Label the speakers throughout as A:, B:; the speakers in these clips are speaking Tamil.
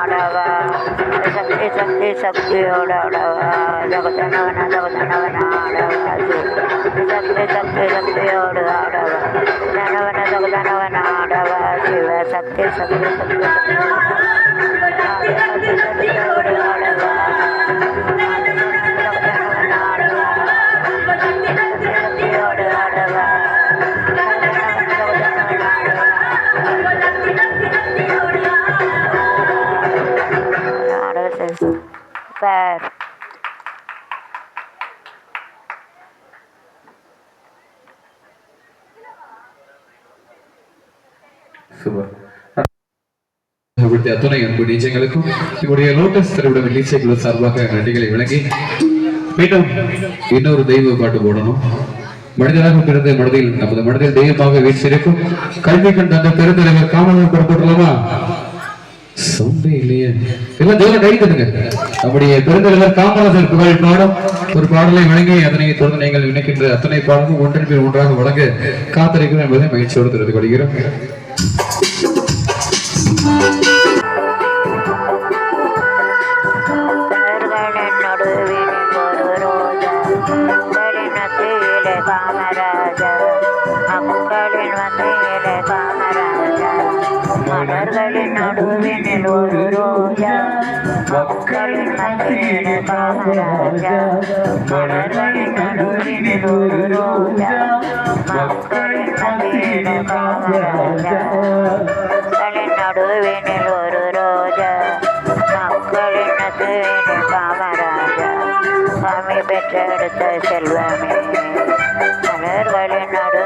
A: ஆடவா சக்தி சக்தி சக்தியோட ஆடவா ஜகதனவன ஜகதனவன ஆடவா சக்தி சக்தி சக்தியோடு ஆடவா தனவன ஜகதனவன ஆடவா சிவ சக்தி சக்தி சக்தி சக்தி. சக்தியோடு ஆடவா ஜகதனவன ஆடவா சக்தியோடு ஆடவா பேர்
B: சூப்பர் அத்துணை அன்பு நீச்சங்களுக்கும் இவருடைய லோட்டஸ் திரைப்பட நீச்சைக்குழு சார்பாக நன்றிகளை விளங்கி மீண்டும் இன்னொரு தெய்வ பாட்டு போடணும். மனிதனாக பிறந்த மனதில் நமது மனதில் தெய்வமாக வீச்சிருக்கும் கல்வி கண்ட அந்த பெருந்தலைவர் காமராஜர் புறப்பட்டுலாமா சவுண்டே இல்லையே. எல்லாம் தேவன கை தருங்க நம்முடைய பெருந்தலைவர் காமராஜர் புகழ் பாடம். ஒரு பாடலை வழங்கி அதனை தொடர்ந்து நீங்கள் நினைக்கின்ற அத்தனை பாடமும் ஒன்றின் பேர் ஒன்றாக வழங்க காத்திருக்கிறோம் என்பதை மகிழ்ச்சியோடு தெரிந்து கொள்கிறோம்.
A: மலர்களின் நடுவினில் ஒரு ரோஜா. மக்களின் மத்தியிலே காமராஜா. மலர்களின் நடுவினில் ஒரு ரோஜா மக்களின் மத்தியிலே காமராஜா மக்களின் நடுவினில் ஒரு ரோஜா மக்களின் நடுவினில் காமராஜா சாமி பெற்றெடுத்த செல்வமே. மலர்களின்
C: நடு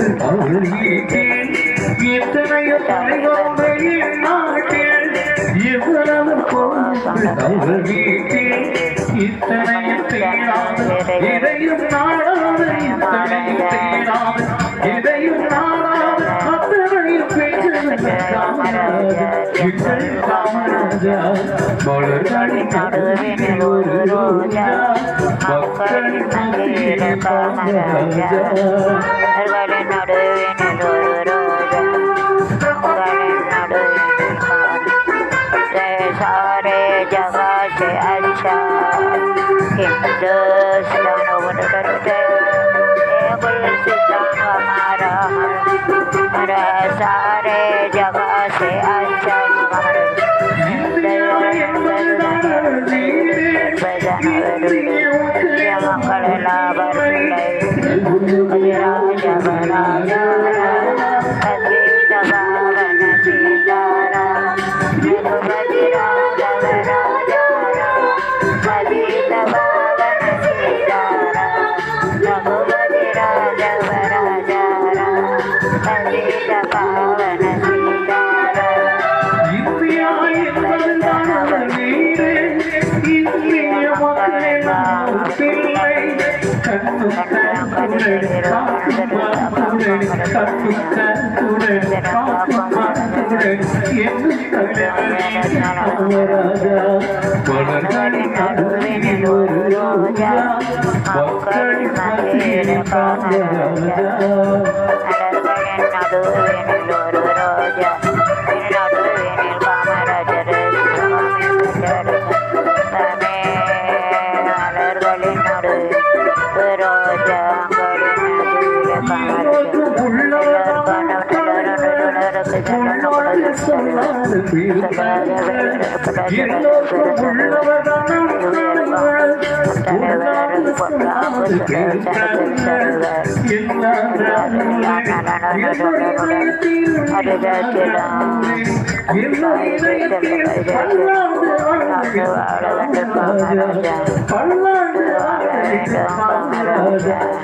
C: எவ்வளவு தவறிட்டேன் எத்தனையோ தாயோரை நாட்டேன் எவ்வளவு தவறிட்டேன் இத்தனைய தேடாத இத்தனையும் தேடாத அத்தனையும்
A: सारे जगह से अच्छा हिंदुस्तान उनकर जय हे गुलसिस्तान हमारा हमारा सारे जगह
C: Ramana I'm சொன்னார்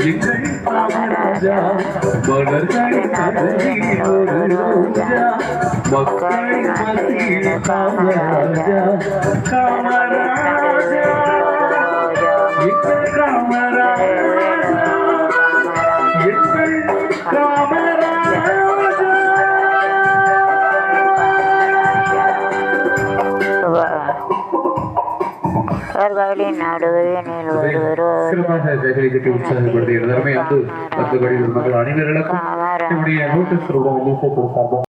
C: இன்னொருக்கும் பல்லாண்டு மக்களின் மத்தியில் காமராஜா காமராஜா எங்கள் காமராஜா எங்கள் காமராஜா
A: மலர்களின் நடுவினில் ஒரு ரோஜா
B: சிறப்பாக கட்டி உற்சாகப்படுத்துகிறது மகள் அனைவர்களுக்கும் நம்முடைய நோட்டீஸ் ரூபாய்